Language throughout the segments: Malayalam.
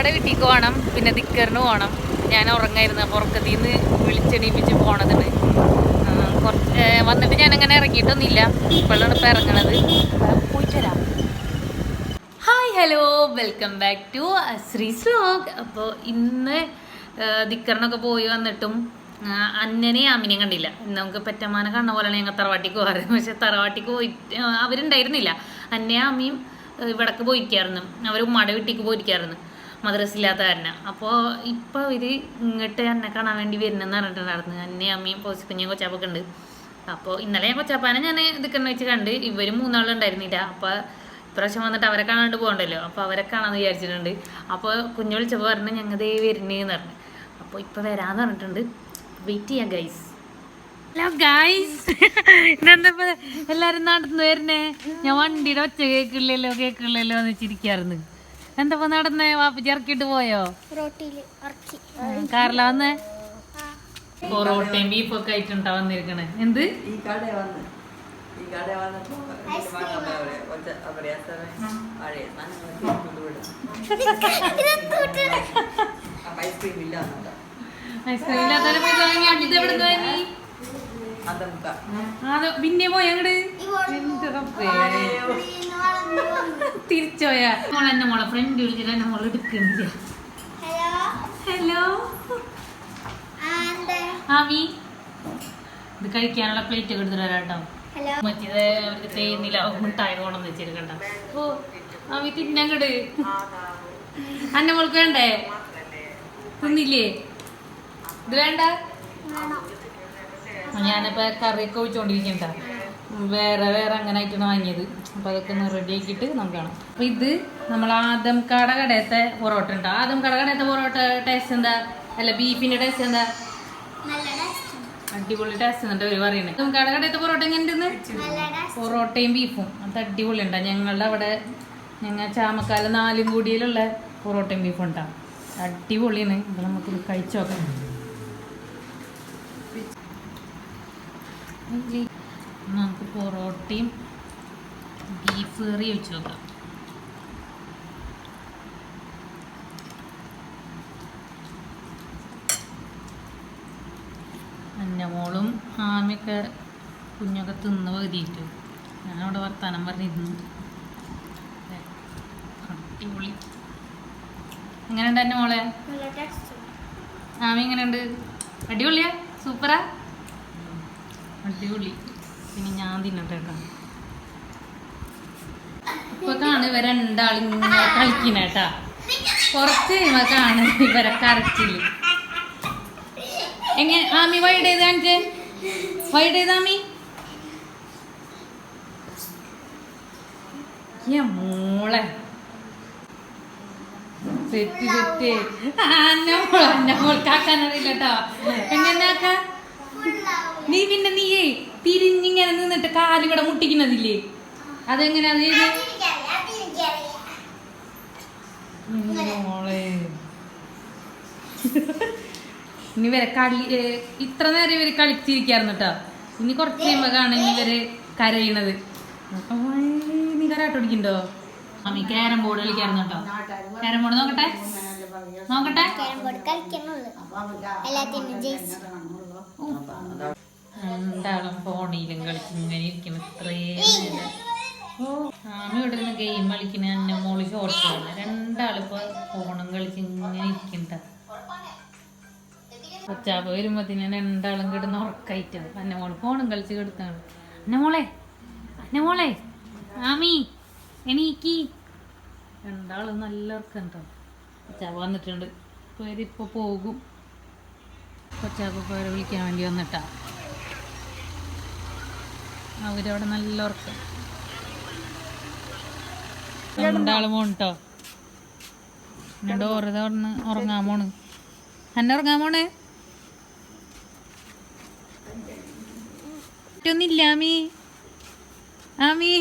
വാപ്പയുടെ വീട്ടിലേക്ക് പോകണം. പിന്നെ ദിക്കറിന് പോകണം. ഞാൻ ഉറങ്ങായിരുന്നു. അപ്പോൾ ഉറക്കത്തിൽ നിന്ന് വിളിച്ചെണീപ്പിച്ച് പോണതാണ് കുറച്ച് വന്നിട്ട് ഞാൻ അങ്ങനെ ഇറങ്ങിയിട്ടൊന്നുമില്ല. ഇപ്പോഴാണ് ഇപ്പോൾ ഇറങ്ങണത്. Hi hello welcome back to Sree vlog അപ്പോൾ ഇന്ന് ദിക്കറിനൊക്കെ പോയി വന്നിട്ടും അന്നനെ അമ്മിനെയും കണ്ടില്ല. ഇന്ന് നമുക്ക് പെറ്റമാനെ കണ്ട പോലെയാണ് ഞങ്ങൾ തറവാട്ടിക്ക് പോകാറ്. പക്ഷെ തറവാട്ടിക്ക് പോയി അവരുണ്ടായിരുന്നില്ല. അന്നയും അമ്മയും ഇവിടക്ക് പോയിരിക്കായിരുന്നു. അവർ ഉമ്മയുടെ വീട്ടിലേക്ക് പോയിരിക്കായിരുന്നു. മദ്രസ ഇല്ലാത്ത കാരണം. അപ്പോൾ ഇപ്പോൾ ഇവർ ഇങ്ങോട്ട് എന്നെ കാണാൻ വേണ്ടി വരുന്നെന്ന് പറഞ്ഞിട്ടുണ്ടായിരുന്നു. എന്നെ അമ്മയും പോസി കുഞ്ഞും കൊച്ചാപ്പൊക്കെ ഉണ്ട്. അപ്പോൾ ഇന്നലെ ഞാൻ കൊച്ചാപ്പാനെ ഞാൻ ഇതൊക്കെ വെച്ച് കണ്ട് ഇവരും മൂന്നാളുണ്ടായിരുന്നില്ല അപ്പോൾ ഇപ്രാവശ്യം വന്നിട്ട് അവരെ കാണാണ്ട് പോകണ്ടല്ലോ. അപ്പോൾ അവരെ കാണാമെന്ന് വിചാരിച്ചിട്ടുണ്ട്. അപ്പോൾ കുഞ്ഞു വിളിച്ചപ്പോൾ പറഞ്ഞു ഞങ്ങൾ ദേ വരുന്നേന്ന് പറഞ്ഞു. അപ്പോൾ ഇപ്പോൾ വരാമെന്ന് പറഞ്ഞിട്ടുണ്ട്. വെയിറ്റ് ചെയ്യാം ഗൈസ് ഹലോ ഗൈസ് എന്താ എല്ലാവരും നടന്നു വരുന്നേ? ഞാൻ വണ്ടിയുടെ ഒച്ച കേൾക്കില്ലല്ലോ കേൾക്കില്ലല്ലോ എന്ന് വെച്ചിരിക്കായിരുന്നു. എന്താ നടന്നേ? ഇറക്കിയിട്ട് പോയോ? കാറില വന്നേ? പൊറോട്ടയും ബീഫൊക്കെ ആയിട്ടുണ്ടാ വന്നിരിക്കണേ. എന്ത്? ഐസ്ക്രീം ഇല്ലാത്തവരെ പോയി വാങ്ങി പോയി? അങ്ങട് എന്റെ മോളെ എന്നെ മോളെ ഫ്രണ്ട് വിളിച്ചിട്ട് എന്നെ മോളെ എടുക്കുന്നില്ല ഹലോ ആമി ഇത് കഴിക്കാനുള്ള പ്ലേറ്റ് ഒക്കെ എടുത്തിട്ട് വരാം ഹലോ മറ്റേത് അവർക്ക് തേന്നില്ല മിഠായി കൊണ്ടെന്ന് വെച്ചിരിക്കണ്ട. ഓ ആമി തിന്നങ്ങട് അന്നെ മോൾക്ക് വേണ്ടേ? തിന്നില്ലേ? ഇത് വേണ്ട? ഞാനിപ്പോ കറിയൊക്കെ ഒഴിച്ചോണ്ടിരിക്കണ്ട. വേറെ വേറെ അങ്ങനെ ആയിട്ടാണ് വാങ്ങിയത്. അപ്പൊ അതൊക്കെ ഒന്ന് റെഡി ആക്കിയിട്ട് നമുക്ക് കാണാം. അപ്പൊ ഇത് നമ്മൾ ആദം കട കടയത്തെ പൊറോട്ട ഉണ്ട്. ആദം കട കടയത്തെ പൊറോട്ട ടേസ്റ്റ് എന്താ? അല്ല ബീഫിന്റെ ടേസ്റ്റ് എന്താ? അടിപൊളി ടേസ്റ്റ് എന്നിട്ട് അവർ പറയുന്നത്. നമുക്ക് കട കടയത്തെ പൊറോട്ട എങ്ങനെയുണ്ടെന്ന്? പൊറോട്ടയും ബീഫും അത് അടിപൊളി ഉണ്ടാവും ഞങ്ങളുടെ അവിടെ ഞങ്ങൾ ചാമക്കാല നാലും കൂടിയിലുള്ള പൊറോട്ടയും ബീഫും ഉണ്ടാവും അടിപൊളിയാണ്. നമുക്ക് നമുക്കിത് കഴിച്ചു നോക്കാം. പൊറോട്ടയും ബീഫ് കറി വെച്ച് നോക്കാം അന്നമോളും ആമയൊക്കെ കുഞ്ഞൊക്കെ തിന്ന് പകുതിയിട്ടു. ഞാനവിടെ വർത്താനം പറഞ്ഞിരുന്നു. അടിപൊളി. എങ്ങനെയുണ്ട് എന്റെ മോളെ ആമി എങ്ങനെയുണ്ട്? അടിപൊളിയാ? സൂപ്പറാ? അടിപൊളി. പിന്നെ ഞാൻ തിന്നട്ടെ കേട്ടോ ഇപ്പൊ കാണ് ഇവ രണ്ടാളും കളിക്കണേട്ടാ കുറച്ച് ഇവ കാണ് ഇവരെ കരച്ചിൽ. എങ്ങനെ ആമി വൈഡ് ചെയ്ത് കാണിച്ചേ. വൈഡ് ചെയ്താമി മോളെ. സെറ്റ് സെറ്റ് അന്നമോൾ അന്നമോൾക്ക് ആക്കാനറിയില്ല കേട്ടോ എങ്ങനെ നീ പിന്നെ നീയേ തിരിഞ്ഞിങ്ങനെ നിന്നിട്ട് കാലിവിടെ മുട്ടിക്കുന്നതില്ലേ? അതെങ്ങനെ അത് ചെയ്ത് എന്റെ മോളെ. ഇനി വരെ കളി ഇത്ര നേരം ഇവർ കളിച്ചിരിക്കായിരുന്നു കേട്ടോ ഇനി കുറച്ച് കഴിയുമ്പോഴാണ് ഇനി ഇവർ കരയണത്. നീ കരാട്ടോടിക്കണ്ടോ മമ്മി ക്യാരം ബോർഡ് കളിക്കായിരുന്നു കേട്ടോ ക്യാരം ബോർഡ് നോക്കട്ടെ? നോക്കട്ടെ? രണ്ടാളും ഫോണിലും കളിക്കും ഇങ്ങനെ ഇരിക്കും. ഇത്രയും ആമി ഇവിടെ ഗെയിം കളിക്കുന്ന എന്നെ മോൾ ഷോർട്ട് ആണ് രണ്ടാളിപ്പോ ഫോണും കളിച്ച് ഇങ്ങനെ ഇരിക്കണ്ട കൊച്ചാപ്പ തന്നെ രണ്ടാളും കിടന്ന് ഉറക്കായിട്ട്. അന്നെ മോൾ ഫോണും കളിച്ച് കിടത്താണ് അന്നെ മോളെ അന്നെ മോളെ ആമി എനിക്ക് രണ്ടാളും നല്ല ഉറക്കണ്ടോ കൊച്ചാപ്പ വന്നിട്ടുണ്ട്. ഇപ്പൊ പോകും. പേരെ വിളിക്കാൻ വേണ്ടി വന്നിട്ടാ. അവരവിടെ നല്ല ഉറക്കം. രണ്ടാളും പോണിട്ടോ എന്നോട് ഓരോ തുറന്ന് ഉറങ്ങാൻ പോണ്. എന്നെ ഉറങ്ങാൻ പോണേ? ഒന്നില്ല ആമി. ആമി.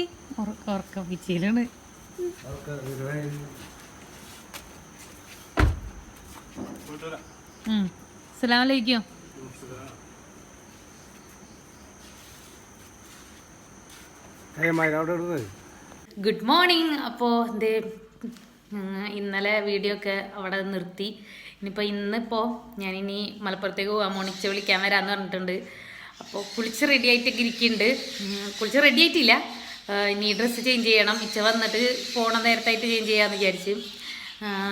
ഉറക്ക ഉറക്ക പിച്ചിയിലാണ് അസ്സലാമലൈക്കും മൈനോട് ഇടുന്നത്? ഗുഡ് മോർണിംഗ് അപ്പോൾ ദേ ഇന്നലെ വീഡിയോ ഒക്കെ അവിടെ നിർത്തി. ഇനിയിപ്പോൾ ഇന്നിപ്പോൾ ഞാനിനി മലപ്പുറത്തേക്ക് പോകാൻ മോണിച്ച് വിളിക്കാൻ വരാമെന്ന് പറഞ്ഞിട്ടുണ്ട്. അപ്പോൾ കുളിച്ച് റെഡി ആയിട്ടൊക്കെ ഇരിക്കുന്നുണ്ട് കുളിച്ച് റെഡി ആയിട്ടില്ല. ഇനി ഡ്രസ്സ് ചേഞ്ച് ചെയ്യണം. ഇച്ച വന്നിട്ട് പോണ നേരത്തായിട്ട് ചേഞ്ച് ചെയ്യാമെന്ന് വിചാരിച്ച്.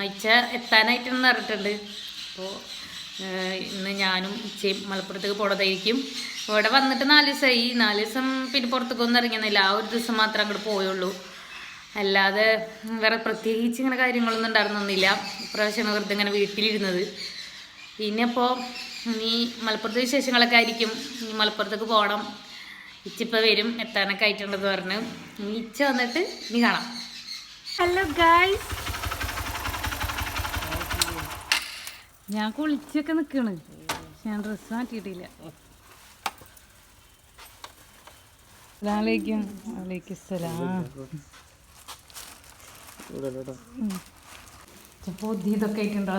ഇച്ച എത്താനായിട്ടെന്ന് പറഞ്ഞിട്ടുണ്ട്. അപ്പോൾ ഇന്ന് ഞാനും ഇച്ചയും മലപ്പുറത്തേക്ക് പോണതായിരിക്കും. ഇവിടെ വന്നിട്ട് നാല് ദിവസമായി നാല് ദിവസം പിന്നെ പുറത്തേക്കൊന്നും ഇറങ്ങുന്നില്ല ആ ഒരു ദിവസം മാത്രം അങ്ങോട്ട് പോയുള്ളൂ. അല്ലാതെ വേറെ പ്രത്യേകിച്ച് ഇങ്ങനെ കാര്യങ്ങളൊന്നും ഉണ്ടായിരുന്നൊന്നുമില്ല. ഇപ്രാവശ്യമാണ് വെറുതെ ഇങ്ങനെ വീട്ടിലിരുന്നത്. ഇനിയിപ്പോൾ ഇനി മലപ്പുറത്തെ വിശേഷങ്ങളൊക്കെ ആയിരിക്കും. ഇനി മലപ്പുറത്തേക്ക് പോകണം ഇച്ചിപ്പോൾ വരും. എത്താനൊക്കെ ആയിട്ടുണ്ടെന്ന് പറഞ്ഞ്. ഇനി ഇച്ച വന്നിട്ട് ഇനി കാണാം. ഹലോ ഗായ്സ് ഞാൻ കുളിച്ചൊക്കെ നിൽക്കണ് ഞാൻ ഡ്രസ്സ് മാറ്റിയിട്ടില്ല. പൊതി ഇതൊക്കെ ആയിട്ടുണ്ടോ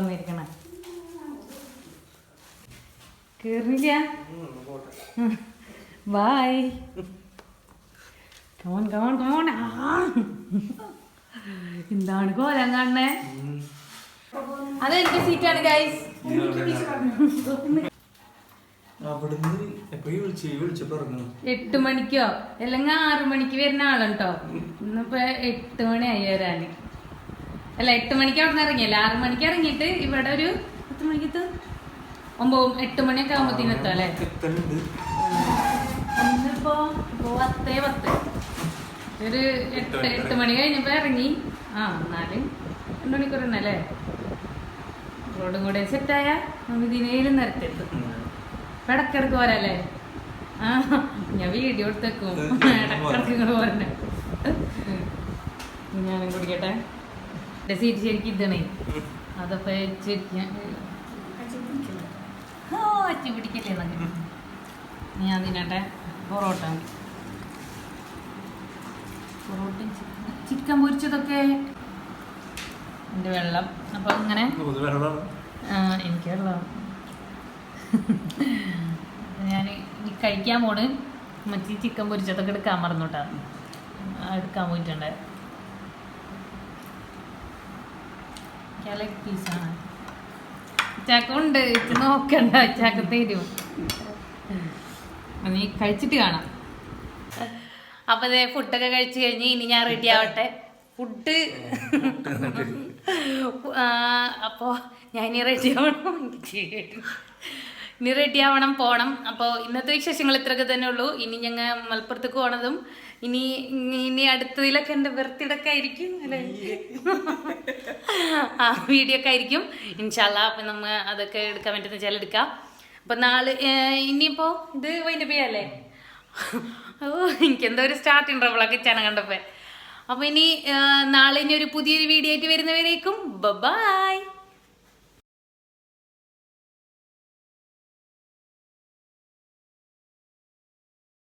എന്താണ് കോലം കാണണേ അത് എന്റെ സീറ്റാണ് ഗൈസ് എട്ട് മണിക്കോ? അല്ലെങ്കിൽ ആറു മണിക്ക് വരുന്ന ആളുണ്ടോ? ഇന്നിപ്പോ എട്ട് മണിയായി വരാന്. അല്ല എട്ട് മണിക്ക് അവിടെ നിന്ന് ഇറങ്ങിയല്ല? ആറു മണിക്ക് ഇറങ്ങിയിട്ട് ഇവിടെ ഒരു പത്ത് മണിക്ക് ഒമ്പത് എട്ട് മണിയൊക്കെ ആകുമ്പോഴത്തേനും എത്തും അല്ലേ? ഇന്നിപ്പോ പത്തേ പത്ത്. ഒരു എട്ട് എട്ട് മണി കഴിഞ്ഞപ്പോ ഇറങ്ങി. ആ എന്നാലും രണ്ടു മണിക്കൂർ തന്നെ അല്ലേ? റോഡും കൂടെ സെറ്റായ നമുക്ക് ഇതിനേലും നിരത്തെത്തും ഇപ്പൊ ഇടക്കിടക്ക് പോരല്ലേ? ആ ഞാൻ വീഡിയോ എടുത്തേക്കും. ഇടക്കിടക്ക് ഇങ്ങോട്ട് പോരണ്ടേ? ഞാനും കുടിക്കട്ടെ. എന്റെ സീറ്റ് ശരിക്കും ഇതണേ. അതപ്പോ ശരിക്കും ഓ അച്ഛ പിടിക്കല്ലേ എന്നൊക്കെ ഞാൻ തിന്നട്ടെ. പൊറോട്ട. പൊറോട്ട ചിക്കൻ പൊരിച്ചതൊക്കെ എന്റെ വെള്ളം. അപ്പോൾ ഇങ്ങനെ എനിക്ക് വെള്ളം ഞാൻ ഇനി കഴിക്കാൻ പോണ്. മറ്റേ ചിക്കൻ പൊരിച്ചതൊക്കെ എടുക്കാൻ മറന്നു കേട്ടോ ആ, എടുക്കാൻ പോയിട്ടുണ്ട്. ലെഗ് പീസാണ് ചാക്ക ഉണ്ട്. നോക്കണ്ട. ചാക്ക തരും. നീ കഴിച്ചിട്ട് കാണാം. അപ്പൊ ഫുഡൊക്കെ കഴിച്ചു കഴിഞ്ഞ് ഇനി ഞാൻ റെഡി ആവട്ടെ. ഫുഡ് അപ്പോൾ ഞാൻ റെഡി ആവണം. ഇനി റെഡി ആവണം പോകണം അപ്പോൾ ഇന്നത്തെ വിശേഷങ്ങൾ ഇത്രയൊക്കെ തന്നെ ഉള്ളൂ. ഇനി ഞങ്ങൾ മലപ്പുറത്തേക്ക് പോണതും ഇനി ഇനി അടുത്തതിലൊക്കെ എന്റെ ബർത്ത്ഡേ ആയിരിക്കും അല്ലേ? ആ വീഡിയോ ഒക്കെ ആയിരിക്കും. ഇൻഷാല്ല അപ്പം നമ്മൾ അതൊക്കെ എടുക്കാൻ പറ്റുന്ന വെച്ചാൽ എടുക്കാം. അപ്പം നാളെ ഇനിയിപ്പോൾ ഇത് വൈന്റെ പേയല്ലേ ഓ എനിക്കെന്തോ ഒരു സ്റ്റാർട്ടിങ് ട്രബിളൊക്കെ ചേനം കണ്ടപ്പോൾ അപ്പോൾ ഇനി നാളെ ഇനി ഒരു പുതിയൊരു വീഡിയോ ആയിട്ട് വരുന്നവരേക്കും ബൈ